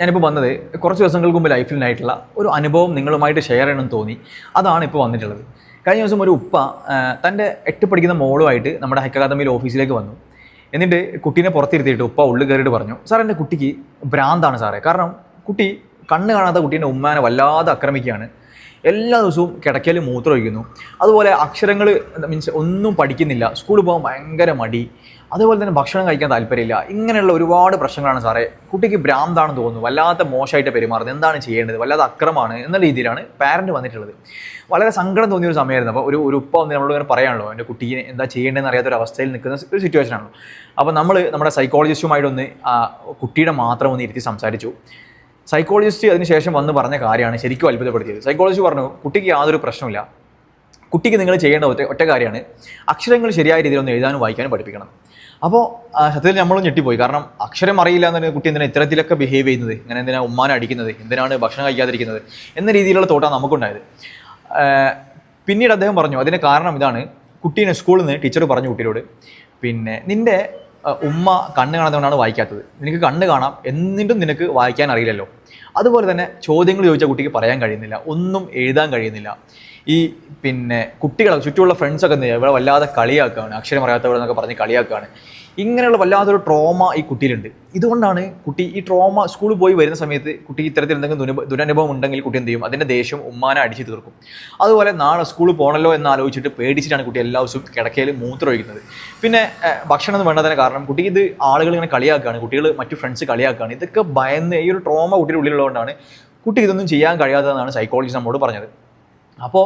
ഞാനിപ്പോൾ വന്നത് കുറച്ച് ദിവസങ്ങൾക്ക് മുമ്പ് ലൈഫിലായിട്ടുള്ള ഒരു അനുഭവം നിങ്ങളുമായിട്ട് ഷെയർ ചെയ്യണമെന്ന് തോന്നി. അതാണ് ഇപ്പോൾ വന്നിട്ടുള്ളത്. കഴിഞ്ഞ ദിവസം ഒരു ഉപ്പ തന്റെ എട്ട് പഠിക്കുന്ന മോളുമായിട്ട് നമ്മുടെ ഹൈക്ക് അക്കാദമിയിൽ ഓഫീസിലേക്ക് വന്നു. എന്നിട്ട് കുട്ടീനെ പുറത്തിരുത്തിയിട്ട് ഉപ്പ ഉള്ളു കയറിയിട്ട് പറഞ്ഞു സാർ എന്റെ കുട്ടിക്ക് ഭ്രാന്താണ് സാറേ. കാരണം കുട്ടി കണ്ണ് കാണാത്ത കുട്ടീന്റെ ഉമ്മാനെ വല്ലാതെ ആക്രമിക്കുകയാണ്. എല്ലാ ദിവസവും കിടക്കയിൽ മൂത്രമൊഴിക്കുന്നു അതുപോലെ അക്ഷരങ്ങൾ മീൻസ് ഒന്നും പഠിക്കുന്നില്ല. സ്കൂളിൽ പോകാൻ ഭയങ്കര മടി. അതുപോലെ തന്നെ ഭക്ഷണം കഴിക്കാൻ താല്പര്യമില്ല. ഇങ്ങനെയുള്ള ഒരുപാട് പ്രശ്നങ്ങളാണ് സാറേ. കുട്ടിക്ക് ഭ്രാന്താണെന്ന് തോന്നുന്നു. വല്ലാത്ത മോശമായിട്ട് പെരുമാറുന്നത്. എന്താണ് ചെയ്യേണ്ടത്? വല്ലാതെ അക്രമമാണ് എന്ന രീതിയിലാണ് പാരന്റ് വന്നിട്ടുള്ളത്. വളരെ സങ്കടം തോന്നിയ ഒരു സമയമായിരുന്നു. അപ്പോൾ ഒരു ഒരു ഉപ്പ വന്ന് നമ്മളോട് ഇങ്ങനെ പറയാണല്ലോ. എന്റെ കുട്ടിയെ എന്താ ചെയ്യേണ്ടതെന്ന് അറിയാത്ത ഒരു അവസ്ഥയിൽ നിൽക്കുന്ന ഒരു സിറ്റുവേഷൻ ആണല്ലോ. അപ്പോൾ നമ്മൾ നമ്മുടെ സൈക്കോളജിസ്റ്റുമായിട്ടൊന്ന് കുട്ടിയുടെ മാത്രം ഒന്ന് ഇരുത്തി സംസാരിച്ചു. സൈക്കോളജിസ്റ്റ് അതിനുശേഷം വന്ന് പറഞ്ഞ കാര്യമാണ് ശരിക്കും അത്ഭുതപ്പെടുത്തിയത്. സൈക്കോളജി പറഞ്ഞു കുട്ടിക്ക് യാതൊരു പ്രശ്നമില്ല കുട്ടിക്ക് നിങ്ങൾ ചെയ്യേണ്ട ഒറ്റ ഒറ്റ കാര്യമാണ് അക്ഷരങ്ങൾ ശരിയായ രീതിയിൽ ഒന്ന് എഴുതാനും വായിക്കാനും പഠിപ്പിക്കണം. അപ്പോൾ സത്യത്തിൽ നമ്മളും ഞെട്ടിപ്പോയി. കാരണം അക്ഷരം അറിയില്ല എന്നുണ്ടെങ്കിൽ കുട്ടി എന്തിനാണ് ഇത്തരത്തിലൊക്കെ ബിഹേവ് ചെയ്യുന്നത്? ഇങ്ങനെ എന്തിനാണ് ഉമ്മാനെ അടിക്കുന്നത്? എന്തിനാണ് ഭക്ഷണം കഴിക്കാതിരിക്കുന്നത്? എന്ന രീതിയിലുള്ള തോട്ടാണ് നമുക്കുണ്ടായത്. പിന്നീട് അദ്ദേഹം പറഞ്ഞു അതിന് കാരണം ഇതാണ്. കുട്ടീനെ സ്കൂളിൽ നിന്ന് ടീച്ചർ പറഞ്ഞു കുട്ടിയോട് പിന്നെ നിന്റെ ഉമ്മ കണ്ണ് കാണാത്തതുകൊണ്ടാണ് വായിക്കാത്തത്. നിനക്ക് കണ്ണ് കാണാം. എന്നിട്ടും നിനക്ക് വായിക്കാൻ അറിയില്ലല്ലോ. അതുപോലെ തന്നെ ചോദ്യങ്ങൾ ചോദിച്ചാൽ കുട്ടിക്ക് പറയാൻ കഴിയുന്നില്ല ഒന്നും എഴുതാൻ കഴിയുന്നില്ല. ഈ പിന്നെ കുട്ടികളെ ചുറ്റുമുള്ള ഫ്രണ്ട്സൊക്കെ എന്ത് ഇവിടെ വല്ലാതെ കളിയാക്കുകയാണ് അക്ഷരം അറിയാത്തവരെന്നൊക്കെ പറഞ്ഞ് കളിയാക്കുകയാണ് ഇങ്ങനെയുള്ള വല്ലാത്തൊരു ട്രോമ ഈ കുട്ടിയിലുണ്ട്. ഇതുകൊണ്ടാണ് കുട്ടി ഈ ട്രോമ സ്കൂളിൽ പോയി വരുന്ന സമയത്ത് കുട്ടി ഇത്തരത്തിൽ എന്തെങ്കിലും ദുരനുഭ ദുരനുഭവം ഉണ്ടെങ്കിൽ കുട്ടി എന്ത് ചെയ്യും അതിന്റെ ദേഷ്യം ഉമ്മാനെ അടിച്ചു തീർക്കും. അതുപോലെ നാളെ സ്കൂളിൽ പോകണല്ലോ എന്ന് ആലോചിച്ചിട്ട് പേടിച്ചിട്ടാണ് കുട്ടി എല്ലാ ദിവസവും കിടക്കയിൽ മൂത്രമൊഴിക്കുന്നത്. പിന്നെ ഭക്ഷണം വേണ്ടതിന് കാരണം കുട്ടി ഇത് ആളുകൾ ഇങ്ങനെ കളിയാക്കുകയാണ് കുട്ടികൾ മറ്റു ഫ്രണ്ട്സ് കളിയാക്കുകയാണ് ഇതൊക്കെ ഭയന്ന് ഈ ഒരു ട്രോമ കുട്ടിയുടെ ഉള്ളിലുള്ളതുകൊണ്ടാണ് കുട്ടി ഇതൊന്നും ചെയ്യാൻ കഴിയാത്തതെന്നാണ് സൈക്കോളജിസ്റ്റ് നമ്മോട് പറഞ്ഞത്. അപ്പോൾ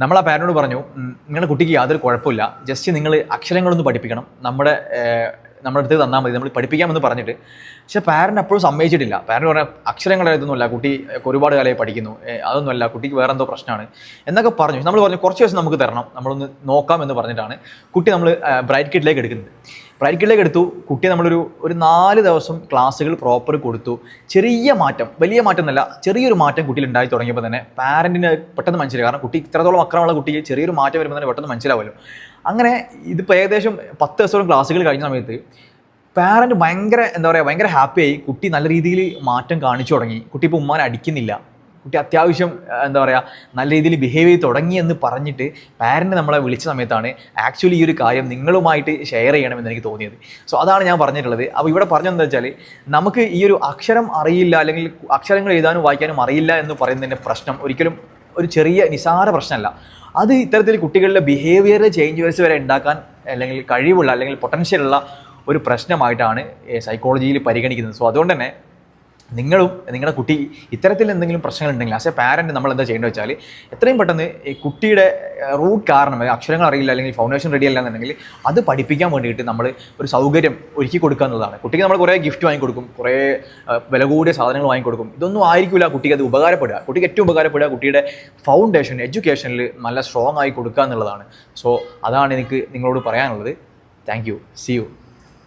നമ്മൾ ആ പാരനോട് പറഞ്ഞു "ഉം, നിങ്ങളുടെ കുട്ടിക്ക് യാതൊരു കുഴപ്പമില്ല. ജസ്റ്റ് നിങ്ങൾ അക്ഷരങ്ങളൊന്ന് പഠിപ്പിക്കണം. നമ്മുടെ നമ്മുടെ അടുത്ത് തന്നാൽ മതി. നമ്മൾ പഠിപ്പിക്കാമെന്ന് പറഞ്ഞിട്ട്. പക്ഷേ പാരന്റ് അപ്പോഴും സമ്മതിച്ചിട്ടില്ല. പാരന്റ് പറഞ്ഞ അക്ഷരങ്ങൾ ഇതൊന്നുമല്ല. കുട്ടി ഒരുപാട് കാലമായി പഠിക്കുന്നു. അതൊന്നുമല്ല. കുട്ടിക്ക് വേറെ എന്തോ പ്രശ്നമാണ്. എന്നൊക്കെ പറഞ്ഞു. നമ്മൾ പറഞ്ഞു കുറച്ച് ദിവസം നമുക്ക് തരണം. നമ്മളൊന്ന് നോക്കാം എന്ന് പറഞ്ഞിട്ടാണ് കുട്ടി നമ്മൾ ബ്രൈറ്റ് കിഡിലേക്ക് എടുക്കുന്നത്. ബ്രൈറ്റ് കിഡിലേക്ക് എടുത്തു. കുട്ടിയെ നമ്മളൊരു ഒരു നാല് ദിവസം ക്ലാസ്സുകൾ പ്രോപ്പർ കൊടുത്തു. ചെറിയ മാറ്റം വലിയ മാറ്റം എന്നല്ല ചെറിയൊരു മാറ്റം കുട്ടിയിൽ ഉണ്ടായി തുടങ്ങിയപ്പോൾ തന്നെ പാരന്റിന് പെട്ടെന്ന് മനസ്സിലായി. കാരണം കുട്ടി ഇത്രത്തോളം അക്രമമുള്ള കുട്ടിക്ക് ചെറിയൊരു മാറ്റം വരുമ്പോൾ തന്നെ പെട്ടെന്ന് മനസ്സിലാവുമല്ലോ. അങ്ങനെ ഇതിപ്പോൾ ഏകദേശം പത്ത് ദിവസത്തോളം ക്ലാസ്സുകൾ കഴിഞ്ഞ സമയത്ത് പാരന്റ് ഭയങ്കര എന്താ പറയുക ഭയങ്കര ഹാപ്പിയായി കുട്ടി നല്ല രീതിയിൽ മാറ്റം കാണിച്ചു തുടങ്ങി. കുട്ടി ഇപ്പോൾ ഉമ്മാനെ അടിക്കുന്നില്ല. കുട്ടി അത്യാവശ്യം എന്താ പറയുക നല്ല രീതിയിൽ ബിഹേവ് ചെയ്ത് തുടങ്ങി എന്ന് പറഞ്ഞിട്ട് പാരന്റ് നമ്മളെ വിളിച്ച സമയത്താണ് ആക്ച്വലി ഈ ഒരു കാര്യം നിങ്ങളുമായിട്ട് ഷെയർ ചെയ്യണമെന്ന് എനിക്ക് തോന്നിയത്. സോ അതാണ് ഞാൻ പറഞ്ഞിട്ടുള്ളത്. അപ്പോൾ ഇവിടെ പറഞ്ഞതെന്ന് വെച്ചാൽ നമുക്ക് ഈ ഒരു അക്ഷരം അറിയില്ല അല്ലെങ്കിൽ അക്ഷരങ്ങൾ എഴുതാനും വായിക്കാനും അറിയില്ല എന്ന് പറയുന്നതിന്റെ പ്രശ്നം ഒരിക്കലും ഒരു ചെറിയ നിസാര പ്രശ്നമല്ല. അത് ഇത്തരത്തിൽ കുട്ടികളുടെ ബിഹേവിയർ ചേഞ്ചേഴ്സ് വരെ ഉണ്ടാക്കാൻ അല്ലെങ്കിൽ കഴിവുള്ള അല്ലെങ്കിൽ പൊട്ടൻഷ്യൽ ഉള്ള ഒരു പ്രശ്നമായിട്ടാണ് സൈക്കോളജിയിൽ പരിഗണിക്കുന്നത്. സോ അതുകൊണ്ട് തന്നെ നിങ്ങളും നിങ്ങളുടെ കുട്ടി ഇത്തരത്തിൽ എന്തെങ്കിലും പ്രശ്നങ്ങൾ ഉണ്ടെങ്കിൽ ആസ് എ പാരന്റ് നമ്മൾ എന്താ ചെയ്യേണ്ടത് വെച്ചാൽ എത്രയും പെട്ടെന്ന് ഈ കുട്ടിയുടെ റൂട്ട് കാരണം അക്ഷരങ്ങൾ അറിയില്ല അല്ലെങ്കിൽ ഫൗണ്ടേഷൻ റെഡി അല്ല എന്നുണ്ടെങ്കിൽ അത് പഠിപ്പിക്കാൻ വേണ്ടിയിട്ട് നമ്മൾ ഒരു സൗകര്യം ഒരുക്കി കൊടുക്കുക എന്നുള്ളതാണ്. കുട്ടിക്ക് നമ്മൾ കുറേ ഗിഫ്റ്റ് വാങ്ങിക്കൊടുക്കും കുറേ വില കൂടിയ സാധനങ്ങൾ വാങ്ങിക്കൊടുക്കും ഇതൊന്നും ആയിരിക്കില്ല കുട്ടിക്ക് അത് ഉപകാരപ്പെടുക. കുട്ടിക്ക് ഏറ്റവും ഉപകാരപ്പെടുക കുട്ടിയുടെ ഫൗണ്ടേഷൻ എഡ്യൂക്കേഷനിൽ നല്ല സ്ട്രോങ് ആയി കൊടുക്കുക എന്നുള്ളതാണ്. സോ അതാണ് എനിക്ക് നിങ്ങളോട് പറയാനുള്ളത്. Thank you C U